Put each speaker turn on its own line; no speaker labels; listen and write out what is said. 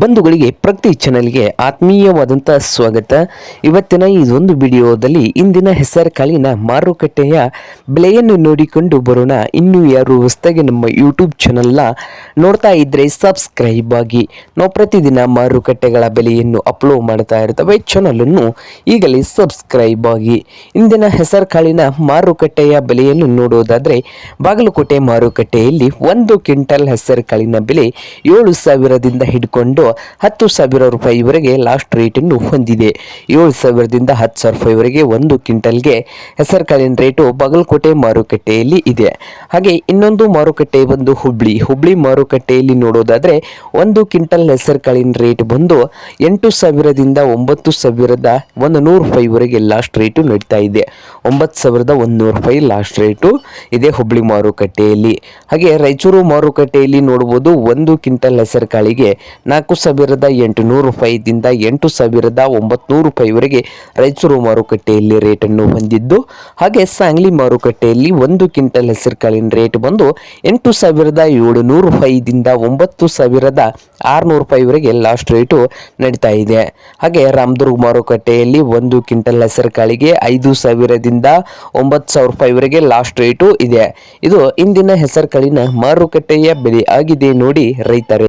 ಬಂಧುಗಳಿಗೆ ಪ್ರತಿ ಚಾನಲ್ಗೆ ಆತ್ಮೀಯವಾದಂಥ ಸ್ವಾಗತ. ಇವತ್ತಿನ ಇದೊಂದು ವಿಡಿಯೋದಲ್ಲಿ ಇಂದಿನ ಹೆಸರುಕಾಳಿನ ಮಾರುಕಟ್ಟೆಯ ಬೆಲೆಯನ್ನು ನೋಡಿಕೊಂಡು ಬರೋಣ. ಇನ್ನೂ ಯಾರು ಹೊಸದಾಗಿ ನಮ್ಮ ಯೂಟ್ಯೂಬ್ ಚಾನಲ್ನ ನೋಡ್ತಾ ಇದ್ದರೆ ಸಬ್ಸ್ಕ್ರೈಬ್ ಆಗಿ. ನಾವು ಪ್ರತಿದಿನ ಮಾರುಕಟ್ಟೆಗಳ ಬೆಲೆಯನ್ನು ಅಪ್ಲೋಡ್ ಮಾಡ್ತಾ ಇರ್ತವೆ. ಚಾನಲನ್ನು ಈಗಲೇ ಸಬ್ಸ್ಕ್ರೈಬ್ ಆಗಿ. ಇಂದಿನ ಹೆಸರುಕಾಳಿನ ಮಾರುಕಟ್ಟೆಯ ಬೆಲೆಯನ್ನು ನೋಡೋದಾದರೆ, ಬಾಗಲಕೋಟೆ ಮಾರುಕಟ್ಟೆಯಲ್ಲಿ ಒಂದು ಕ್ವಿಂಟಲ್ ಹೆಸರುಕಾಳಿನ ಬೆಲೆ ಏಳು ಸಾವಿರದಿಂದ ಹಿಡ್ಕೊಂಡು ಹತ್ತು ಸಾವಿರ ರೂಪಾಯಿವರೆಗೆ ಲಾಸ್ಟ್ ರೇಟನ್ನು ಹೊಂದಿದೆ. ಏಳು ಸಾವಿರದಿಂದ ಹತ್ತು ಸಾವಿರ ರೂಪಾಯಿವರೆಗೆ ಒಂದು ಕ್ವಿಂಟಲ್ಗೆ ಹೆಸರುಕಾಳಿನ ರೇಟು ಬಾಗಲಕೋಟೆ ಮಾರುಕಟ್ಟೆಯಲ್ಲಿ ಇದೆ. ಹಾಗೆ ಇನ್ನೊಂದು ಮಾರುಕಟ್ಟೆ ಬಂದು ಹುಬ್ಳಿ. ಹುಬ್ಳಿ ಮಾರುಕಟ್ಟೆಯಲ್ಲಿ ನೋಡೋದಾದರೆ ಒಂದು ಕ್ವಿಂಟಲ್ ಹೆಸರುಕಾಳಿನ ರೇಟ್ ಬಂದು ಎಂಟು ಸಾವಿರದಿಂದ ಒಂಬತ್ತು ಸಾವಿರದ ಒಂದು ನೂರು ರೂಪಾಯಿವರೆಗೆ ಲಾಸ್ಟ್ ರೇಟು ನಡೀತಾ ಇದೆ. ಒಂಬತ್ತು ಸಾವಿರದ ಒಂದು ರೂಪಾಯಿ ಲಾಸ್ಟ್ ರೇಟು ಇದೆ ಹುಬ್ಳಿ ಮಾರುಕಟ್ಟೆಯಲ್ಲಿ. ಹಾಗೆ ರಾಯಚೂರು ಮಾರುಕಟ್ಟೆಯಲ್ಲಿ ನೋಡ್ಬೋದು ಒಂದು ಕ್ವಿಂಟಲ್ ಹೆಸರುಕಾಳಿಗೆ ನಾಲ್ಕು ಸಾವಿರದ ಎಂಟುನೂರು ರೂಪಾಯಿದಿಂದ ಎಂಟು ಸಾವಿರದ ಒಂಬತ್ನೂರು ರೂಪಾಯಿವರೆಗೆ ರಾಯಚೂರು ಮಾರುಕಟ್ಟೆಯಲ್ಲಿ ರೇಟನ್ನು ಹೊಂದಿದ್ದು, ಹಾಗೆ ಸಾಂಗ್ಲಿ ಮಾರುಕಟ್ಟೆಯಲ್ಲಿ ಒಂದು ಕ್ವಿಂಟಲ್ ಹೆಸರು ಕಾಳಿನ ರೇಟ್ ಬಂದು ಎಂಟು ಸಾವಿರದ ಏಳುನೂರು ರೂಪಾಯಿದಿಂದ ಒಂಬತ್ತು ಸಾವಿರದ ಆರುನೂರು ರೂಪಾಯಿವರೆಗೆ ಲಾಸ್ಟ್ ರೇಟು ನಡೀತಾ ಇದೆ. ಹಾಗೆ ರಾಮದುರ್ಗ ಮಾರುಕಟ್ಟೆಯಲ್ಲಿ ಒಂದು ಕ್ವಿಂಟಲ್ ಹೆಸರು ಕಾಳಿಗೆ ಐದು ಸಾವಿರದಿಂದ ಒಂಬತ್ತು ಸಾವಿರ ರೂಪಾಯಿವರೆಗೆ ಲಾಸ್ಟ್ ರೇಟು ಇದೆ. ಇದು ಇಂದಿನ ಹೆಸರು ಕಾಳಿನ ಮಾರುಕಟ್ಟೆಯ ಬೆಲೆ ಆಗಿದೆ ನೋಡಿ ರೈತರೇ.